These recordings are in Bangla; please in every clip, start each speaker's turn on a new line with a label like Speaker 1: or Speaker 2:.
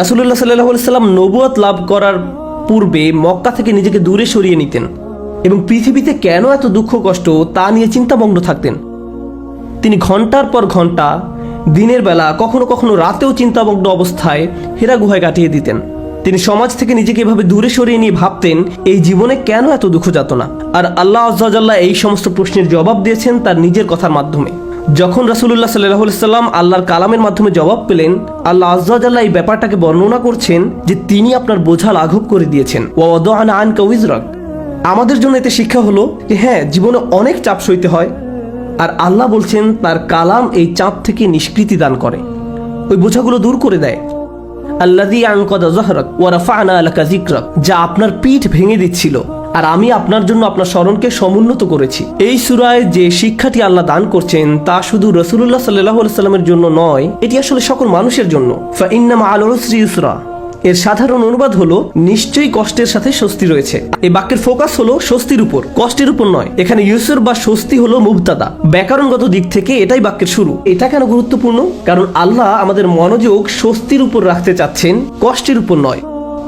Speaker 1: রাসুল্লাহ সাল্লাহ সাল্লাম নবুয়াত লাভ করার পূর্বে মক্কা থেকে নিজেকে দূরে সরিয়ে নিতেন এবং পৃথিবীতে কেন এত দুঃখ, কষ্ট তা নিয়ে চিন্তামগ্ন থাকতেন। তিনি ঘণ্টার পর ঘণ্টা, দিনের বেলা, কখনো কখনো রাতেও চিন্তামগ্ন অবস্থায় হেরা গুহায় কাটিয়ে দিতেন। তিনি সমাজ থেকে নিজেকে এভাবে দূরে সরিয়ে নিয়ে ভাবতেন, এই জীবনে কেন এত দুঃখ যাতনা আর আল্লাহ আজ্লাহ এই সমস্ত প্রশ্নের জবাব দিয়েছেন তার নিজের কথার মাধ্যমে। যখন রাসুল্লাহ সাল্লাহ সাল্লাম আল্লাহর কালামের মাধ্যমে জবাব পেলেন, আল্লাহ আজ্লাহ এই ব্যাপারটাকে বর্ণনা করছেন যে তিনি আপনার বোঝা লাঘব করে দিয়েছেন। ও আন কউইজরক আমাদের জন্য এতে শিক্ষা হলো যে হ্যাঁ জীবনে অনেক চাপ সইতে হয় আর আল্লাহ বলছেন তার কালাম এই চাপ থেকে নিষ্কৃতি দান করে। ওই বোঝাগুলো দূর করে দেয়। আল্লাদি আনকদা জহরক ওয়ারাফা আনা আলাকা জিক্রক যা আপনার পিঠ ভেঙে দিচ্ছিল। আর আমি আপনার জন্য আপনার স্মরণকে সমুন্নত করেছি। এই সুরায় যে শিক্ষাটি আল্লাহ দান করছেন, তা শুধু রসুল্লাহ সাল্লাহ সাল্লামের জন্য নয়, এটি আসলে সকল মানুষের জন্য। ইউসরা। এর সাধারণ অনুবাদ হলো, নিশ্চয়ই কষ্টের সাথে স্বস্তি রয়েছে। এই বাক্যের ফোকাস হলো স্বস্তির উপর, কষ্টের উপর নয়। এখানে ইউসুর বা স্বস্তি হলো মুবতাদা। ব্যাকরণগত দিক থেকে এটাই বাক্যের শুরু। এটা কেন গুরুত্বপূর্ণ? কারণ আল্লাহ আমাদের মনোযোগ স্বস্তির উপর রাখতে চাচ্ছেন, কষ্টের উপর নয়।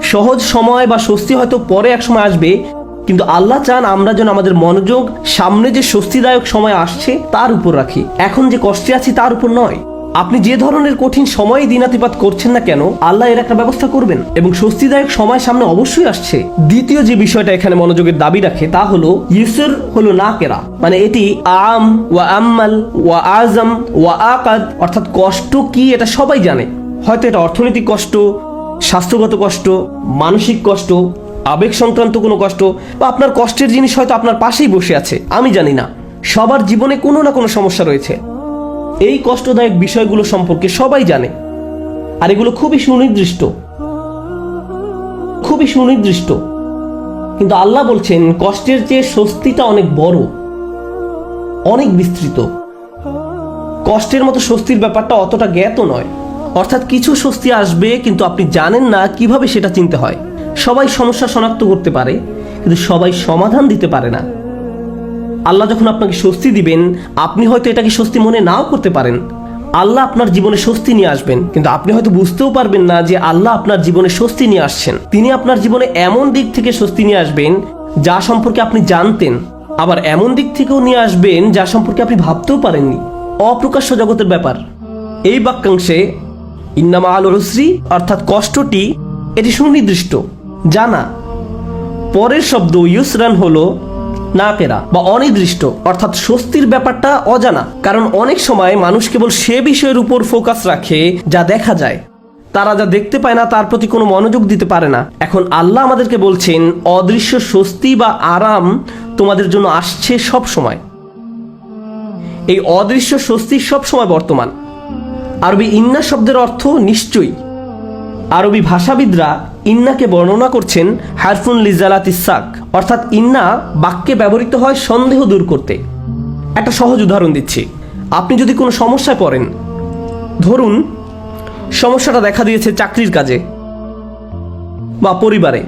Speaker 1: সহজ সময় বা স্বস্তি হয়তো পরে এক সময় আসবে কিন্তু আল্লাহ চান আমরা যেন আমাদের মনোযোগ, সামনে যে স্বস্তিদায়ক সময় আসছে, তার উপর রাখি। এখন যে কষ্টে আছি, তার উপর নয়। আপনি যে ধরনের কঠিন সময় দিনাতিপাত করছেন না কেন, আল্লাহ এর একটা ব্যবস্থা করবেন। এবং স্বস্তিদায়ক সময় সামনে অবশ্যই আসছে। দ্বিতীয় যে বিষয়টা এখানে মনোযোগের দাবি রাখে, তা হলো ইউসুর হলো না কেরা। মানে এটি আম ওয়া আম্মাল ওয়া আজম ওয়া আকাদ, অর্থাৎ কষ্ট কি এটা সবাই জানে। হয়তো এটা অর্থনৈতিক কষ্ট, স্বাস্থ্যগত কষ্ট, মানসিক কষ্ট আবেগ সংক্রান্ত কোনো কষ্ট বা আপনার কষ্টের জিনিস হয়তো আপনার পাশেই বসে আছে, আমি জানি না। সবার জীবনে কোনো না কোনো সমস্যা রয়েছে। এই কষ্টদায়ক বিষয়গুলো সম্পর্কে সবাই জানে। আর এগুলো খুবই সুনির্দিষ্ট। খুবই সুনির্দিষ্ট। কিন্তু আল্লাহ বলছেন, কষ্টের চেয়ে স্বস্তিটা অনেক বড়, অনেক বিস্তৃত। কষ্টের মতো স্বস্তির ব্যাপারটা অতটা জ্ঞাত নয়। অর্থাৎ কিছু স্বস্তি আসবে, কিন্তু আপনি জানেন না কীভাবে সেটা চিনতে হয়। সবাই সমস্যা শনাক্ত করতে পারে, কিন্তু সবাই সমাধান দিতে পারে না। আল্লাহ যখন আপনাকে স্বস্তি দিবেন, আপনি হয়তো এটাকে স্বস্তি মনে নাও করতে পারেন। আল্লাহ আপনার জীবনে স্বস্তি নিয়ে আসবেন, কিন্তু আপনি হয়তো বুঝতেও পারবেন না যে আল্লাহ আপনার জীবনে স্বস্তি নিয়ে আসছেন। তিনি আপনার জীবনে এমন দিক থেকে স্বস্তি নিয়ে আসবেন, যা সম্পর্কে আপনি জানতেন, আবার এমন দিক থেকেও নিয়ে আসবেন, যা সম্পর্কে আপনি ভাবতেও পারেননি। অপ্রকাশ্য জগতের ব্যাপার। এই বাক্যাংশে, ইন্নামা আল রসরি অর্থাৎ কষ্টটি, এটি সুনির্দিষ্ট। জানা। পরের শব্দ ইউসরান হলো না পেরা বা অনির্দিষ্ট, অর্থাৎ স্বস্তির ব্যাপারটা অজানা। কারণ অনেক সময় মানুষ কেবল সে বিষয়ের উপর ফোকাস রাখে যা দেখা যায়। তারা যা দেখতে পায় না তার প্রতি কোনো মনোযোগ দিতে পারে না। এখন আল্লাহ আমাদেরকে বলছেন, অদৃশ্য স্বস্তি বা আরাম তোমাদের জন্য আসছে সব সময় এই অদৃশ্য স্বস্তি সব সময় বর্তমান। আরবি ইন্না শব্দের অর্থ নিশ্চয়ই। আরবি ভাষাবিদরা ইন্নাকে বর্ণনা করছেন হারফুন লিজালাত ইসাক অর্থাৎ ইন্না বাক্যে ব্যবহৃত হয় সন্দেহ দূর করতে। একটা সহজ উদাহরণ দিচ্ছি। আপনি যদি কোনো সমস্যায় পড়েন, ধরুন সমস্যাটা দেখা দিয়েছে চাকরির কাজে বা পরিবারে।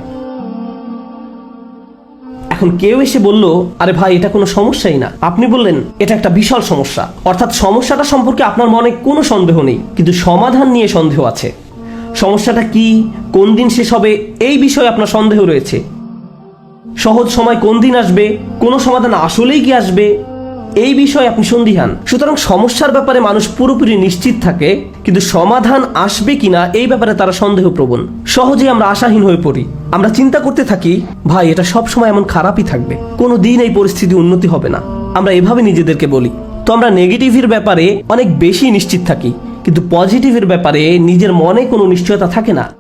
Speaker 1: এখন কেউ এসে বলল, আরে ভাই, এটা কোনো সমস্যাই না। আপনি বললেন, এটা একটা বিশাল সমস্যা। অর্থাৎ সমস্যাটা সম্পর্কে আপনার মনে কোনো সন্দেহ নেই, কিন্তু সমাধান নিয়ে সন্দেহ আছে। সমস্যাটা কি? কোন দিন শেষ হবে? এই বিষয়ে আপনার সন্দেহ রয়েছে। সহজ সময় কোন দিন আসবে? কোনো সমাধান আসলেই কি আসবে? এই বিষয়ে আপনি সন্দিহান। সুতরাং সমস্যার ব্যাপারে মানুষ পুরোপুরি নিশ্চিত থাকে, কিন্তু সমাধান আসবে কিনা এই ব্যাপারে তারা সন্দেহপ্রবণ। সহজেই আমরা আশাহীন হয়ে পড়ি। আমরা চিন্তা করতে থাকি, ভাই, এটা সব সময় এমন খারাপই থাকবে। কোনো দিন এই পরিস্থিতি উন্নতি হবে না। আমরা এভাবে নিজেদেরকে বলি। তো আমরা নেগেটিভের ব্যাপারে অনেক বেশি নিশ্চিত থাকি। কিন্তু পজিটিভের ব্যাপারে নিজের মনে কোনো নিশ্চয়তা থাকে না।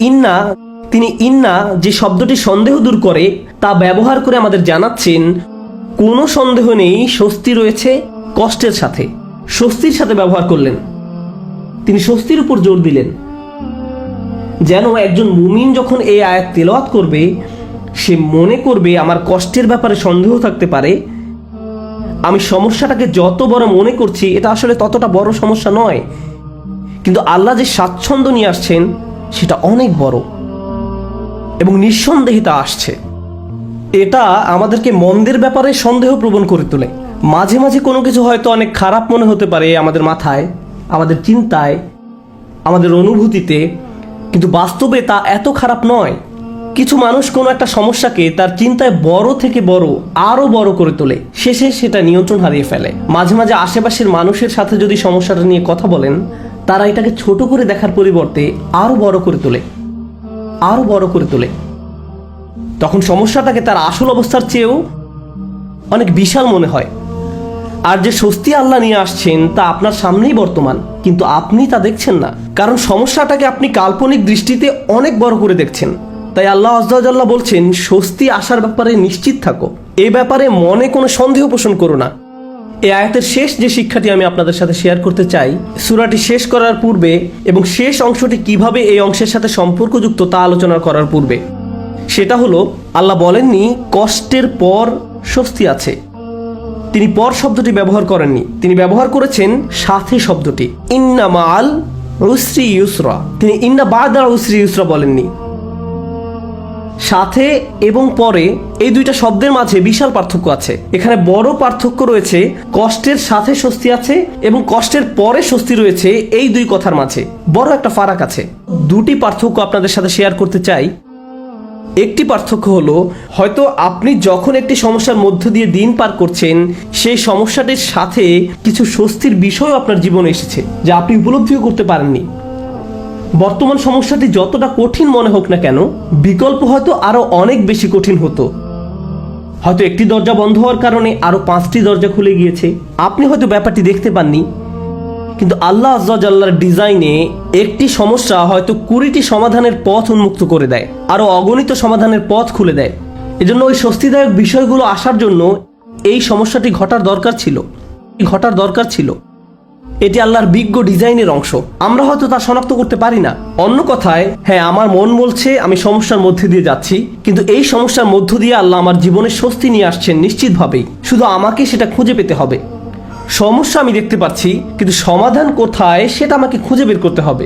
Speaker 1: ইন্না, তিনি ইন্না যে শব্দটি সন্দেহ দূর করে, তা ব্যবহার করে আমাদের জানাচ্ছেন, কোনো সন্দেহ নেই, স্বস্তি রয়েছে কষ্টের সাথে। স্বস্তির সাথে ব্যবহার করলেন। তিনি স্বস্তির উপর জোর দিলেন। যেন একজন মুমিন যখন এই আয়াত তেলাওয়াত করবে, সে মনে করবে, আমার কষ্টের ব্যাপারে সন্দেহ থাকতে পারে। আমি সমস্যাটাকে যত বড় মনে করছি, এটা আসলে ততটা বড় সমস্যা নয়। কিন্তু আল্লাহ যে স্বাচ্ছন্দ্য নিয়ে আসছেন, সেটা অনেক বড় এবং নিঃসন্দেহে তা আসছে। এটা আমাদেরকে মন্দের ব্যাপারে সন্দেহ প্রবণ করে তোলে। মাঝে মাঝে কোনো কিছু হয়তো অনেক খারাপ মনে হতে পারে আমাদের মাথায়, আমাদের চিন্তায়, আমাদের অনুভূতিতে, কিন্তু বাস্তবে তা এত খারাপ নয়। কিছু মানুষ কোনো একটা সমস্যাকে তার চিন্তায় বড় থেকে বড় আরও বড় করে তোলে। শেষে সেটা নিয়ন্ত্রণ হারিয়ে ফেলে। মাঝে মাঝে আশেপাশের মানুষের সাথে যদি সমস্যাটা নিয়ে কথা বলেন তারা এটাকে ছোট করে দেখার পরিবর্তে আরও বড় করে তোলে। আরও বড় করে তোলে। তখন সমস্যাটাকে তার আসল অবস্থার চেয়েও অনেক বিশাল মনে হয়। আর যে স্বস্তি আল্লাহ নিয়ে আসছেন তা আপনার সামনেই বর্তমান, কিন্তু আপনি তা দেখছেন না। কারণ সমস্যাটাকে আপনি কাল্পনিক দৃষ্টিতে অনেক বড় করে দেখছেন। তাই আল্লাহ আজ্লাহ বলছেন, স্বস্তি আসার ব্যাপারে নিশ্চিত থাকো। এ ব্যাপারে মনে কোনো সন্দেহ পোষণ করো না। এই আয়াতের শেষ যে শিক্ষাটি আমি আপনাদের সাথে শেয়ার করতে চাই, সুরাটি শেষ করার পূর্বে এবং শেষ অংশটি কীভাবে এই অংশের সাথে সম্পর্কযুক্ত তা আলোচনা করার পূর্বে। সেটা হলো, আল্লাহ বলেননি, কষ্টের পর স্বস্তি আছে। তিনি পর শব্দটি ব্যবহার করেননি। তিনি ব্যবহার করেছেন সাথে শব্দটি। ইন্না মাল উসরি ইউসরা। তিনি ইন্না বাদার উসরি ইউসরা বলেননি। সাথে এবং পরে এই দুইটা শব্দের মাঝে বিশাল পার্থক্য আছে। এখানে বড় পার্থক্য রয়েছে, কষ্টের সাথে স্বস্তি আছে এবং কষ্টের পরে স্বস্তি রয়েছে এই দুই কথার মাঝে। বড় একটা ফারাক আছে। দুটি পার্থক্য আপনাদের সাথে শেয়ার করতে চাই। একটি পার্থক্য হলো, হয়তো আপনি যখন একটি সমস্যার মধ্য দিয়ে দিন পার করছেন, সেই সমস্যাটির সাথে কিছু স্বস্তির বিষয় আপনার জীবনে এসেছে, যা আপনি উপলব্ধিও করতে পারেননি। বর্তমান সমস্যাটি যতটা কঠিন মনে হোক না কেন, বিকল্প হয়তো আরও অনেক বেশি কঠিন হতো। হয়তো একটি দরজা বন্ধ হওয়ার কারণে আরও পাঁচটি দরজা খুলে গিয়েছে। আপনি হয়তো ব্যাপারটি দেখতে পাননি, কিন্তু আল্লাহ আজ্লার ডিজাইনে একটি সমস্যা হয়তো কুড়িটি সমাধানের পথ উন্মুক্ত করে দেয়, আরও অগণিত সমাধানের পথ খুলে দেয়। এজন্য ওই স্বস্তিদায়ক বিষয়গুলো আসার জন্য এই সমস্যাটি ঘটার দরকার ছিল। ঘটার দরকার ছিল। এটি আল্লাহর বিজ্ঞ ডিজাইনের অংশ। আমরা হয়তো তা শনাক্ত করতে পারি না। অন্য কথায় হ্যাঁ আমার মন বলছে আমি সমস্যার মধ্যে দিয়ে যাচ্ছি, কিন্তু এই সমস্যার মধ্য দিয়ে আল্লাহ আমার জীবনে স্বস্তি নিয়ে আসছেন নিশ্চিতভাবেই। শুধু আমাকে সেটা খুঁজে পেতে হবে। সমস্যা আমি দেখতে পাচ্ছি, কিন্তু সমাধান কোথায় সেটা আমাকে খুঁজে বের করতে হবে।